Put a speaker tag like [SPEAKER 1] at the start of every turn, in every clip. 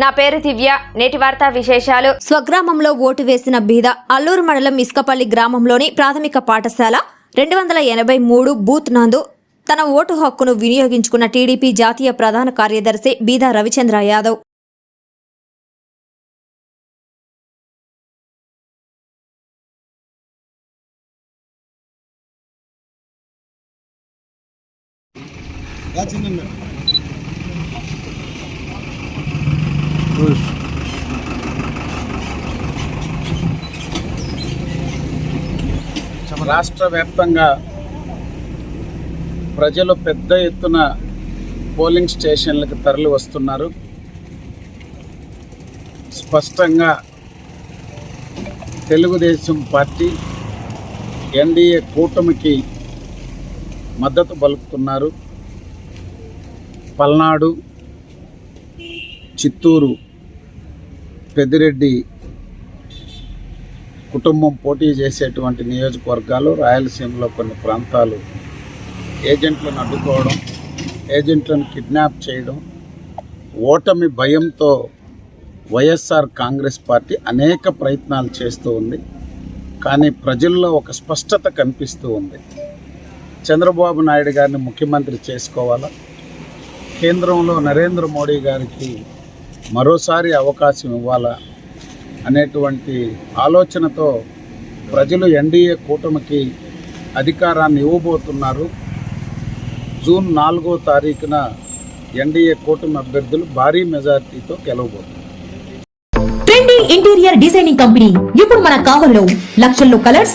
[SPEAKER 1] నా పేరు దివ్య. నేటి వార్తా విశేషాలు.
[SPEAKER 2] స్వగ్రామంలో ఓటు వేసిన బీద అల్లూరు మండలం ఇసుకపల్లి గ్రామంలోని ప్రాథమిక పాఠశాల రెండు వందల ఎనభై మూడు బూత్ నందు తన ఓటు హక్కును వినియోగించుకున్న టీడీపీ జాతీయ ప్రధాన కార్యదర్శి బీదా రవిచంద్ర యాదవ్.
[SPEAKER 3] రాష్ట్ర వ్యాప్తంగా ప్రజలు పెద్ద ఎత్తున పోలింగ్ స్టేషన్లకు తరలి వస్తున్నారు. స్పష్టంగా తెలుగుదేశం పార్టీ ఎన్డీఏ కూటమికి మద్దతు పలుకుతున్నారు. పల్నాడు చిత్తూరు పెద్దిరెడ్డి కుటుంబం పోటీ చేసేటువంటి నియోజకవర్గాలు రాయలసీమలో కొన్ని ప్రాంతాలు ఏజెంట్లను అడ్డుకోవడం ఏజెంట్లను కిడ్నాప్ చేయడం ఓటమి భయంతో వైఎస్ఆర్ కాంగ్రెస్ పార్టీ అనేక ప్రయత్నాలు చేస్తూ ఉంది. కానీ ప్రజల్లో ఒక స్పష్టత కనిపిస్తూ ఉంది. చంద్రబాబు నాయుడు గారిని ముఖ్యమంత్రి చేసుకోవాలా? కేంద్రంలో నరేంద్ర మోడీ గారికి మరోసారి అవకాశం ఇవ్వాలా అనేటువంటి ఆలోచనతో ప్రజలు ఎన్డీఏ కూటమికి అధికారాన్ని ఇవ్వబోతున్నారు. జూన్ నాలుగో తారీఖున ఎన్డీఏ కూటమి అభ్యర్థులు భారీ మెజార్టీతో గెలవబోతున్నారు.
[SPEAKER 4] ఇంటీరియర్ డిజైనింగ్ కంపెనీ ఇప్పుడు మన కావలిలో లక్షల్లో కలర్స్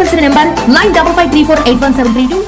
[SPEAKER 4] సంప్రదించవలసిన number nine double five three four eight one seven three two